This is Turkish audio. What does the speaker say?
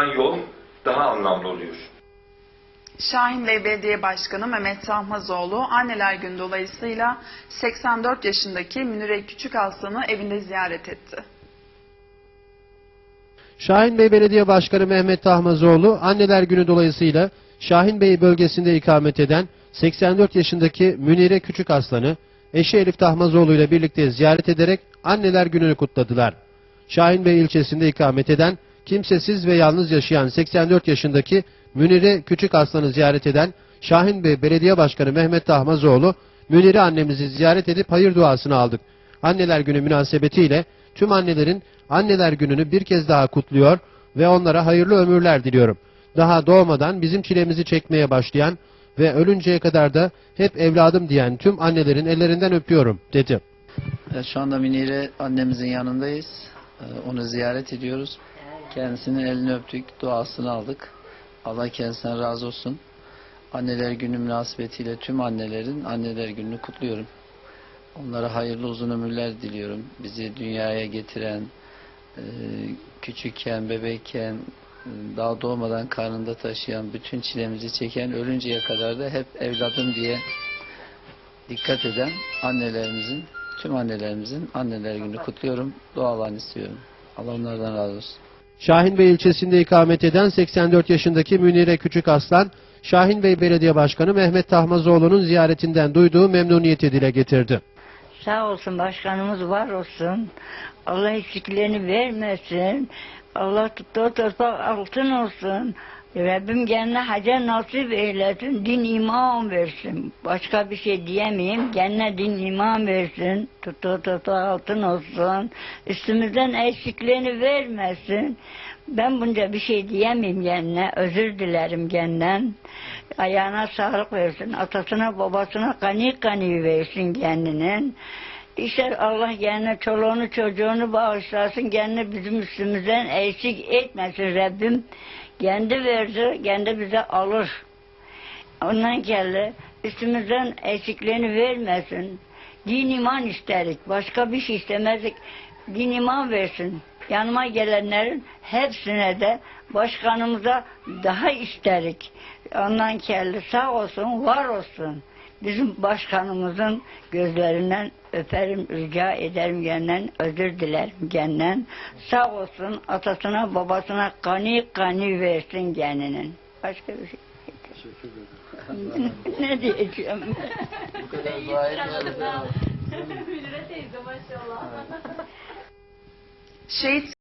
yapılan yol daha anlamlı oluyor. Şahin Bey Belediye Başkanı Mehmet Tahmazoğlu Anneler Günü dolayısıyla 84 yaşındaki Münire Küçük Aslan'ı evinde ziyaret etti. Şahin Bey Belediye Başkanı Mehmet Tahmazoğlu anneler günü dolayısıyla Şahin Bey bölgesinde ikamet eden 84 yaşındaki Münire Küçük Aslan'ı eşi Elif Tahmazoğlu ile birlikte ziyaret ederek anneler gününü kutladılar. Şahin Bey ilçesinde ikamet eden kimsesiz ve yalnız yaşayan 84 yaşındaki Münire Küçük Aslan'ı ziyaret eden Şahin Bey Belediye Başkanı Mehmet Tahmazoğlu Münire annemizi ziyaret edip hayır duasını aldık. Anneler Günü münasebetiyle tüm annelerin Anneler Günü'nü bir kez daha kutluyor ve onlara hayırlı ömürler diliyorum. Daha doğmadan bizim çilemizi çekmeye başlayan ve ölünceye kadar da hep evladım diyen tüm annelerin ellerinden öpüyorum dedi. Evet, şu anda Minire annemizin yanındayız. Ee, Onu ziyaret ediyoruz. Kendisinin elini öptük, duasını aldık. Allah kendisinden razı olsun. Anneler günü münasebetiyle tüm annelerin anneler gününü kutluyorum. Onlara hayırlı uzun ömürler diliyorum. Bizi dünyaya getiren, e, küçükken, bebekken, e, daha doğmadan karnında taşıyan, bütün çilemizi çeken, ölünceye kadar da hep evladım diye dikkat eden annelerimizin, tüm annelerimizin anneler günü kutluyorum. Dualarını istiyorum. Allah onlardan razı olsun. Şahin Bey ilçesinde ikamet eden 84 yaşındaki Münire Küçük Aslan, Şahin Bey Belediye Başkanı Mehmet Tahmazoğlu'nun ziyaretinden duyduğu memnuniyeti dile getirdi. Sağ olsun başkanımız var olsun. Allah eksiklerini vermesin. Allah tuttuğu toprak altın olsun. Rabbim kendine hacer nasip eylesin. Din iman versin. Başka bir şey diyemeyeyim. Kendine din iman versin. Tuttuğu toprak altın olsun. Üstümüzden eksiklerini vermesin. Ben bunca bir şey diyemeyim kendine. Özür dilerim kendinden. Ayağına sağlık versin. Atasına babasına kani kani versin kendinin. İşte Allah kendine çoluğunu çocuğunu bağışlasın. Kendine bizim üstümüzden eksik etmesin Rabbim. Kendi verdi, kendi bize alır. Ondan geldi. Üstümüzden eksiklerini vermesin. Din iman isterik. Başka bir şey istemezdik. Din iman versin. Yanıma gelenlerin hepsine de başkanımıza daha isterik. Ondan geldi. Sağ olsun, var olsun. Bizim başkanımızın gözlerinden öperim, rica ederim kendden, özür dilerim kendden. Sağ olsun, atasına, babasına kani kani versin kendinin. Başka bir şey. ne diyeceğim? Bu kadar dua ediyoruz. Şehit